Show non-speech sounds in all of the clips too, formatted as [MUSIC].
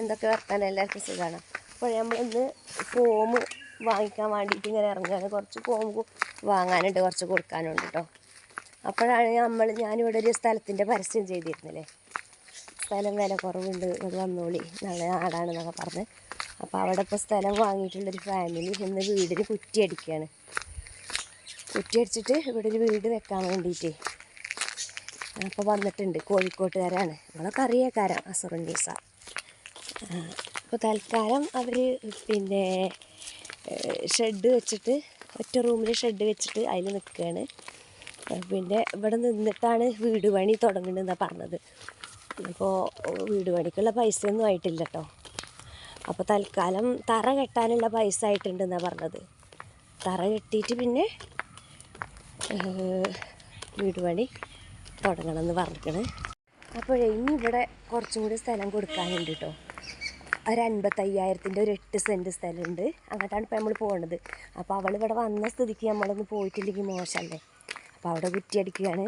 എന്തൊക്കെ വർത്താനം? എല്ലാവർക്കും സുഖമാണ് അപ്പോൾ നമ്മളിന്ന് ഫോം വാങ്ങിക്കാൻ വേണ്ടിയിട്ട് ഇങ്ങനെ ഇറങ്ങുകയാണ്. കുറച്ച് ഫോം വാങ്ങാനുണ്ട് കുറച്ച് കൊടുക്കാനുണ്ട് കേട്ടോ അപ്പോഴാണ് നമ്മൾ ഞാനിവിടെ ഒരു സ്ഥലത്തിന്റെ പരസ്യം ചെയ്തിരുന്നില്ലേ? സ്ഥലം വില കുറവുണ്ട് അത് വന്നോളി. നല്ല നാടാണെന്നൊക്കെ പറഞ്ഞ്. അപ്പോൾ അവിടെ ഇപ്പോൾ സ്ഥലം വാങ്ങിയിട്ടുള്ളൊരു ഫാമിലി ഇന്ന് വീടിന് കുറ്റിയടിക്കുകയാണ് കുറ്റിയടിച്ചിട്ട് ഇവിടെ ഒരു വീട് വെക്കാൻ വേണ്ടിയിട്ട്. അപ്പോൾ വന്നിട്ടുണ്ട് കോഴിക്കോട്ടുകാരാണ്. നമ്മളൊക്കെ അറിയാക്കാരാണ് അസുറുന്നീസ അപ്പോൾ തൽക്കാലം അവർ പിന്നെ ഷെഡ് വെച്ചിട്ട് ഒറ്റ റൂമിൽ ഷെഡ് വെച്ചിട്ട് അതിൽ നിൽക്കുകയാണ് പിന്നെ ഇവിടെ നിന്നിട്ടാണ് വീട് പണി തുടങ്ങുന്നതെന്നാണ് പറഞ്ഞത്. അപ്പോൾ വീട് പണിക്കുള്ള പൈസയൊന്നും ആയിട്ടില്ല കേട്ടോ അപ്പോൾ തൽക്കാലം തറ കെട്ടാനുള്ള പൈസ ആയിട്ടുണ്ടെന്നാണ് പറഞ്ഞത്. തറ കെട്ടിയിട്ട് പിന്നെ വീട് പണി തുടങ്ങണമെന്ന് പറഞ്ഞിരിക്കണേ. അപ്പോഴേ ഇനി ഇവിടെ കുറച്ചും കൂടി സ്ഥലം കൊടുക്കാനുണ്ട് കേട്ടോ ഒരു അൻപത്തയ്യായിരത്തിന്റെ ഒരു എട്ട് സെന്റ് സ്ഥലമുണ്ട്. അങ്ങോട്ടാണ് ഇപ്പോൾ നമ്മൾ പോകുന്നത് അപ്പോൾ അവൾ ഇവിടെ വന്ന സ്ഥിതിക്ക് നമ്മളൊന്ന് പോയിട്ടില്ലെങ്കിൽ മോശമല്ലേ? അപ്പോൾ അവിടെ കുറ്റിയടിക്കുകയാണ്.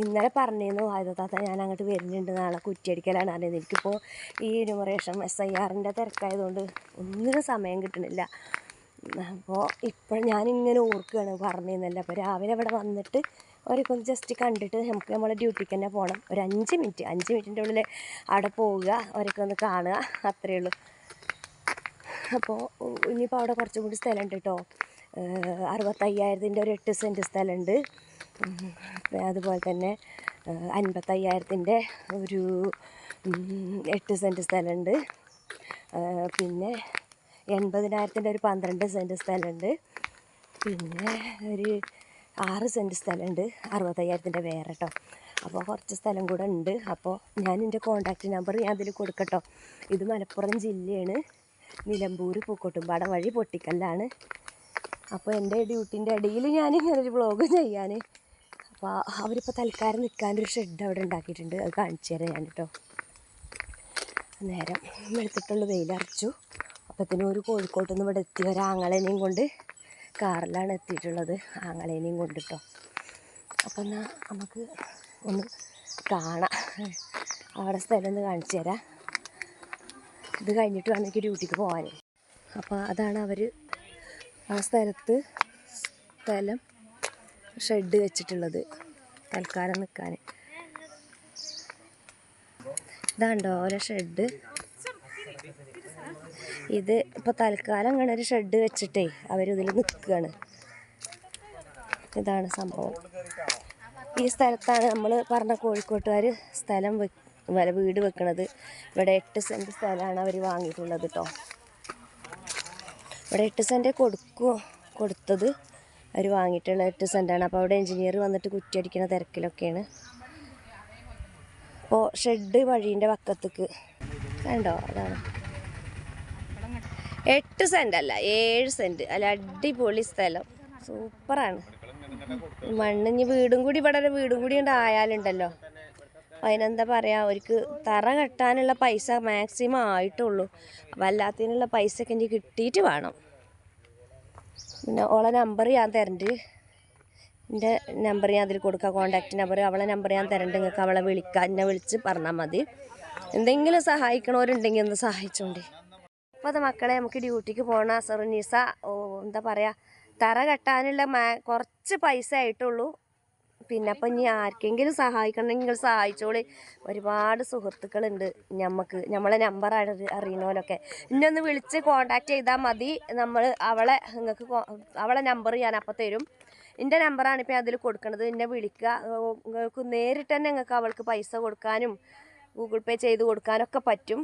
ഇന്നലെ പറഞ്ഞിരുന്നു ആയുധത്താത്ത ഞാൻ അങ്ങോട്ട് വരുന്നുണ്ട്. നാളെ കുറ്റിയടിക്കലാണ്. അറിയുന്നത് എനിക്കിപ്പോൾ ഈ ന്യൂമറേഷൻ എസ് ഐ ആറിന്റെ തിരക്കായതുകൊണ്ട് ഒന്നിനും സമയം കിട്ടണില്ല. അപ്പോൾ ഇപ്പോൾ ഞാനിങ്ങനെ ഓർക്കുകയാണ് പറഞ്ഞിരുന്നല്ലോ? അപ്പോൾ രാവിലെ ഇവിടെ വന്നിട്ട് അവരൊക്കെ ഒന്ന് ജസ്റ്റ് കണ്ടിട്ട് നമുക്ക് നമ്മളെ ഡ്യൂട്ടിക്ക് തന്നെ പോകണം ഒരു അഞ്ച് മിനിറ്റ് അഞ്ച് മിനിറ്റിന്റെ ഉള്ളിൽ അവിടെ പോവുക അവരൊക്കെ ഒന്ന് കാണുക അത്രയേ ഉള്ളൂ. അപ്പോൾ ഇനിയിപ്പോൾ അവിടെ കുറച്ചും കൂടി സ്ഥലമുണ്ട് കേട്ടോ അറുപത്തയ്യായിരത്തിന്റെ ഒരു എട്ട് സെന്റ് സ്ഥലമുണ്ട്. അതുപോലെ തന്നെ അൻപത്തയ്യായിരത്തിന്റെ ഒരു എട്ട് സെന്റ് സ്ഥലമുണ്ട്. പിന്നെ എൺപതിനായിരത്തിന്റെ ഒരു പന്ത്രണ്ട് സെന്റ് സ്ഥലമുണ്ട്. പിന്നെ ഒരു ആറ് സെന്റ് സ്ഥലമുണ്ട് അറുപത്തയ്യായിരത്തിന്റെ വേറെ കേട്ടോ അപ്പോൾ കുറച്ച് സ്ഥലം കൂടെ ഉണ്ട്. അപ്പോൾ ഞാൻ എന്റെ കോൺടാക്റ്റ് നമ്പർ ഞാൻ അതിൽ കൊടുക്കട്ടോ. ഇത് മലപ്പുറം ജില്ലയാണ്. നിലമ്പൂർ പൂക്കോട്ടുംപാടം വഴി പൊട്ടിക്കല്ലാണ്. അപ്പോൾ എന്റെ ഡ്യൂട്ടിന്റെ ഇടയിൽ ഞാൻ ഇങ്ങനെ ഒരു വ്ളോഗ് ചെയ്യാൻ അപ്പോൾ അവരിപ്പോൾ തൽക്കാലം നിൽക്കാനൊരു ഷെഡ് അവിടെ ഉണ്ടാക്കിയിട്ടുണ്ട്. അത് കാണിച്ചു തരാം ഞാൻ കേട്ടോ നേരം വെളുത്തിട്ടുള്ള വെയിലറച്ചു. അപ്പത്തിനും ഒരു കോഴിക്കോട്ടൊന്നും ഇവിടെ എത്തി ഒരാങ്ങളേനെയും കൊണ്ട് കാറിലാണ് എത്തിയിട്ടുള്ളത്. ആങ്ങളേനെയും കൊണ്ട് കേട്ടോ അപ്പം എന്നാൽ നമുക്ക് ഒന്ന് കാണാം. അവിടെ സ്ഥലം ഒന്ന് കാണിച്ചു തരാം. ഇത് കഴിഞ്ഞിട്ട് വേണം എനിക്ക് ഡ്യൂട്ടിക്ക് പോകാൻ അപ്പോൾ അതാണ് അവർ ആ സ്ഥലത്ത് സ്ഥലം ഷെഡ് വെച്ചിട്ടുള്ളത്. തൽക്കാലം നിൽക്കാൻ ഇതാണ്ടോ ഓരോ ഷെഡ്? ഇത് ഇപ്പോൾ തൽക്കാലം അങ്ങനെ ഒരു ഷെഡ് വെച്ചിട്ടേ അവരിതിൽ നിൽക്കുകയാണ് ഇതാണ് സംഭവം. ഈ സ്ഥലത്താണ് നമ്മൾ പറഞ്ഞ കോഴിക്കോട്ടുകാർ സ്ഥലം വെ വല വീട് വെക്കണത്. ഇവിടെ എട്ട് സെന്റ് സ്ഥലമാണ് അവർ വാങ്ങിയിട്ടുള്ളത് കേട്ടോ ഇവിടെ എട്ട് സെന്റ് കൊടുക്കൂ കൊടുത്തത് അവർ വാങ്ങിയിട്ടുള്ള എട്ട് സെന്റാണ് അപ്പോൾ അവിടെ എഞ്ചിനീയർ വന്നിട്ട് കുറ്റിയടിക്കുന്ന തിരക്കിലൊക്കെയാണ്. അപ്പോൾ ഷെഡ് വഴീന്റെ വക്കത്തേക്ക്. കണ്ടോ? അതാണ്. എട്ട് സെന്റ് അല്ല ഏഴ് സെന്റ് അല്ല അടിപൊളി സ്ഥലം. സൂപ്പറാണ്. മണ്ണിഞ്ഞ് വീടും കൂടി ഇവിടെ വീടും കൂടി ഉണ്ടായാലുണ്ടല്ലോ അതിനെന്താ പറയുക അവർക്ക് തറ കെട്ടാനുള്ള പൈസ മാക്സിമം ആയിട്ടുള്ളൂ. അപ്പം അല്ലാത്തതിനുള്ള പൈസ ഒക്കെ എനിക്ക് കിട്ടിയിട്ട് വേണം. പിന്നെ ഓളെ നമ്പർ ഞാൻ തരണ്ട്. എന്റെ നമ്പർ ഞാൻ അതിൽ കൊടുക്കാം കോണ്ടാക്ട് നമ്പർ അവളെ നമ്പർ ഞാൻ തരണ്ട്. നിങ്ങൾക്ക് അവളെ വിളിക്കാം എന്നെ വിളിച്ച് പറഞ്ഞാൽ മതി. എന്തെങ്കിലും സഹായിക്കണവരുണ്ടെങ്കിൽ ഒന്ന് സഹായിച്ചോണ്ടേ. അപ്പോൾ അത് മക്കളെ നമുക്ക് ഡ്യൂട്ടിക്ക് പോകണം സെറുനീസ ഓ എന്താ പറയുക തറ കെട്ടാനുള്ള മാ കുറച്ച് പൈസ ആയിട്ടുള്ളൂ. പിന്നെ അപ്പം ഇനി ആർക്കെങ്കിലും സഹായിക്കണമെങ്കിൽ സഹായിച്ചോളി. ഒരുപാട് സുഹൃത്തുക്കളുണ്ട് നമുക്ക് നമ്മളെ നമ്പർ അറിയണോലൊക്കെ ഇന്നെ ഒന്ന് വിളിച്ച് കോണ്ടാക്ട് ചെയ്താൽ മതി. നമ്മൾ അവളെ നിങ്ങൾക്ക് അവളെ നമ്പർ ഞാൻ അപ്പം തരും. എന്റെ നമ്പറാണ് ഇപ്പം അതിൽ കൊടുക്കുന്നത് എന്നെ വിളിക്കുക നിങ്ങൾക്ക് നേരിട്ട് തന്നെ നിങ്ങൾക്ക് അവൾക്ക് പൈസ കൊടുക്കാനും ഗൂഗിൾ പേ ചെയ്ത് കൊടുക്കാനൊക്കെ പറ്റും.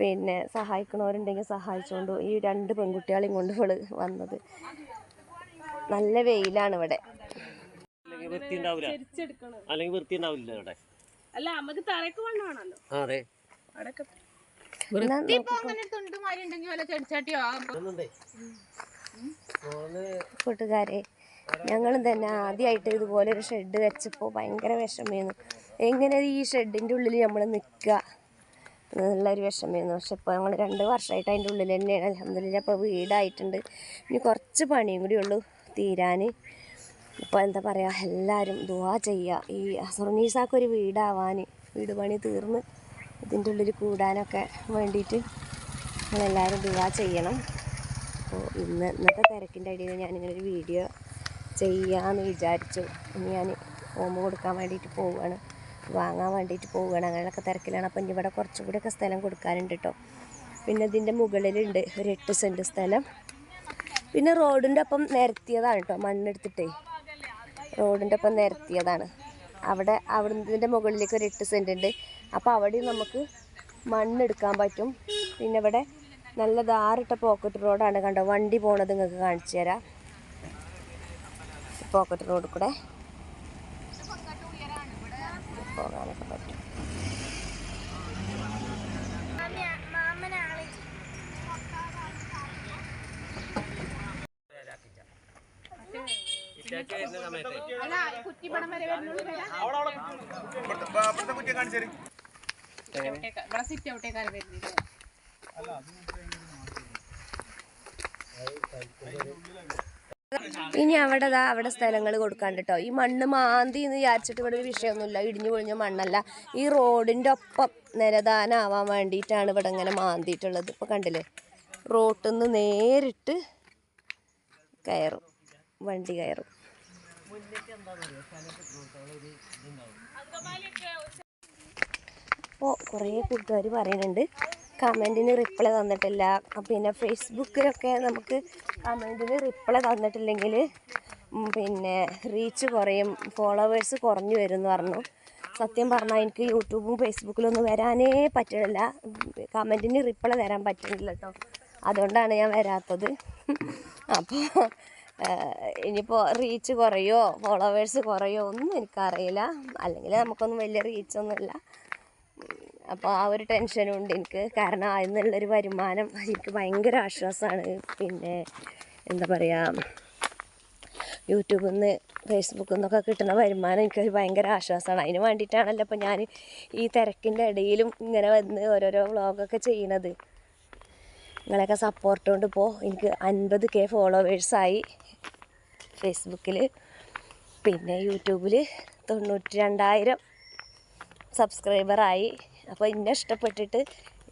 പിന്നെ സഹായിക്കണവരുണ്ടെങ്കിൽ സഹായിച്ചുകൊണ്ട് ഈ രണ്ട് പെൺകുട്ടികളെയും കൊണ്ട് ഇവൾ വന്നത്. നല്ല വെയിലാണ് ഇവിടെ. അല്ലെങ്കിൽ വൃത്തി ഉണ്ടാവില്ല അല്ല നമുക്ക് തറയ്ക്ക് അതെ. കൂട്ടുകാരെ ഞങ്ങളും തന്നെ ആദ്യമായിട്ട് ഇതുപോലെ ഒരു ഷെഡ് വെച്ചപ്പോൾ ഭയങ്കര വിഷമമായിരുന്നു എങ്ങനെ ഈ ഷെഡിന്റെ ഉള്ളിൽ നമ്മൾ നിൽക്കുക എന്നുള്ളൊരു വിഷമമായിരുന്നു പക്ഷെ ഇപ്പോൾ ഞങ്ങൾ രണ്ട് വർഷമായിട്ട് അതിന്റെ ഉള്ളിൽ തന്നെയാണ്. അലഹമില്ല ഇപ്പോൾ വീടായിട്ടുണ്ട്. ഇനി കുറച്ച് പണിയും കൂടി ഉള്ളൂ തീരാൻ ഇപ്പോൾ എന്താ പറയുക എല്ലാവരും ദുവാ ചെയ്യുക ഈ അസുറനീസാക്കൊരു വീടാവാൻ വീട് പണി തീർന്ന് ഇതിന്റെ ഉള്ളിൽ കൂടാനൊക്കെ വേണ്ടിയിട്ട് നിങ്ങളെല്ലാവരും ദുവാ ചെയ്യണം. അപ്പോൾ ഇന്ന് ഇന്നത്തെ തിരക്കിന്റെ അടിയിൽ ഞാനിങ്ങനെ ഒരു വീഡിയോ ചെയ്യാമെന്ന് വിചാരിച്ചു. ഇനി ഞാൻ ഓമ്പ് കൊടുക്കാൻ വേണ്ടിയിട്ട് പോവുകയാണ് വാങ്ങാൻ വേണ്ടിയിട്ട് പോവുകയാണ്. അങ്ങനെയൊക്കെ തിരക്കിലാണ്. അപ്പം ഇനി ഇവിടെ കുറച്ചും കൂടിയൊക്കെ സ്ഥലം കൊടുക്കാനുണ്ട് കേട്ടോ പിന്നെ ഇതിന്റെ മുകളിലുണ്ട് ഒരു എട്ട് സെന്റ് സ്ഥലം. പിന്നെ റോഡിന്റെ ഒപ്പം നിരത്തിയതാണ് കേട്ടോ മണ്ണെടുത്തിട്ടേ. റോഡിന്റെ ഒപ്പം നിരത്തിയതാണ്. അവിടെ അവിടുന്നതിന്റെ മുകളിലേക്ക് ഒരു എട്ട് സെന്റ് ഉണ്ട്. അപ്പോൾ അവിടെ നമുക്ക് മണ്ണെടുക്കാൻ പറ്റും. പിന്നെ ഇവിടെ നല്ല ധാറിട്ട പോക്കറ്റ് റോഡാണ് കണ്ടോ. വണ്ടി പോണത് നിങ്ങൾക്ക് കാണിച്ചു തരാം. പോക്കറ്റ് റോഡ് കൂടെ. പോകാനൊക്കെ പറ്റും അല്ല കുറ്റിപ്പടം ഇനി അവിടെ ദാ അവിടെ സ്ഥലങ്ങൾ കൊടുക്കാണ്ട് കേട്ടോ ഈ മണ്ണ് മാന്തി എന്ന് വിചാരിച്ചിട്ട് ഇവിടെ ഒരു വിഷയമൊന്നുമില്ല ഇടിഞ്ഞു പൊളിഞ്ഞ മണ്ണല്ല. ഈ റോഡിന്റെ ഒപ്പം നിരദാനാവാൻ വേണ്ടിയിട്ടാണ് ഇവിടെ ഇങ്ങനെ മാന്തിയിട്ടുള്ളത്. ഇപ്പോൾ കണ്ടില്ലേ? റോട്ടിൽ നിന്ന് നേരിട്ട് കയറും. വണ്ടി കയറും. അപ്പോൾ കുറേ കൂട്ടുകാർ പറയുന്നുണ്ട്. കമന്റിന് റിപ്ലൈ തന്നിട്ടില്ല. പിന്നെ ഫേസ്ബുക്കിലൊക്കെ നമുക്ക് കമന്റിന് റിപ്ലൈ തന്നിട്ടില്ലെങ്കിൽ പിന്നെ റീച്ച് കുറയും ഫോളോവേഴ്സ് കുറഞ്ഞു വരും എന്ന് പറഞ്ഞു. സത്യം പറഞ്ഞാൽ എനിക്ക് യൂട്യൂബും ഫേസ്ബുക്കിലൊന്നും വരാനേ പറ്റണില്ല കമന്റിന് റിപ്ലൈ തരാൻ പറ്റുന്നില്ല കേട്ടോ. അതുകൊണ്ടാണ് ഞാൻ വരാത്തത്. [LAUGHS] അപ്പോൾ ഇനിയിപ്പോൾ റീച്ച് കുറയോ ഫോളോവേഴ്സ് കുറയോ ഒന്നും എനിക്കറിയില്ല. അല്ലെങ്കിൽ നമുക്കൊന്നും വലിയ റീച്ചൊന്നുമില്ല. അപ്പോൾ ആ ഒരു ടെൻഷനും ഉണ്ട്. എനിക്ക് കാരണം അതിൽ നിന്നുള്ളൊരു വരുമാനം എനിക്ക് ഭയങ്കര ആശ്വാസമാണ് പിന്നെ എന്താ പറയുക യൂട്യൂബിൽ നിന്ന് ഫേസ്ബുക്കിൽ നിന്നൊക്കെ കിട്ടുന്ന വരുമാനം എനിക്കൊരു ഭയങ്കര ആശ്വാസമാണ് അതിന് വേണ്ടിയിട്ടാണല്ലോ ഇപ്പോൾ ഞാൻ ഈ തിരക്കിന്റെ ഇടയിലും ഇങ്ങനെ വന്ന് ഓരോരോ വ്ളോഗൊക്കെ ചെയ്യണത്. നിങ്ങളെയൊക്കെ സപ്പോർട്ട് കൊണ്ട് ഇപ്പോൾ എനിക്ക് അൻപത് കെ ഫോളോവേഴ്സായി ഫേസ്ബുക്കിൽ പിന്നെ യൂട്യൂബിൽ തൊണ്ണൂറ്റി രണ്ടായിരം സബ്സ്ക്രൈബറായി അപ്പോൾ ഇന്നെ ഇഷ്ടപ്പെട്ടിട്ട്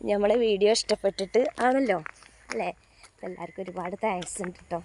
നമ്മളെ വീഡിയോ ഇഷ്ടപ്പെട്ടിട്ട് ആണല്ലോ? അല്ലേ? എല്ലാവർക്കും ഒരുപാട് താങ്ക്സ് ഉണ്ട് കേട്ടോ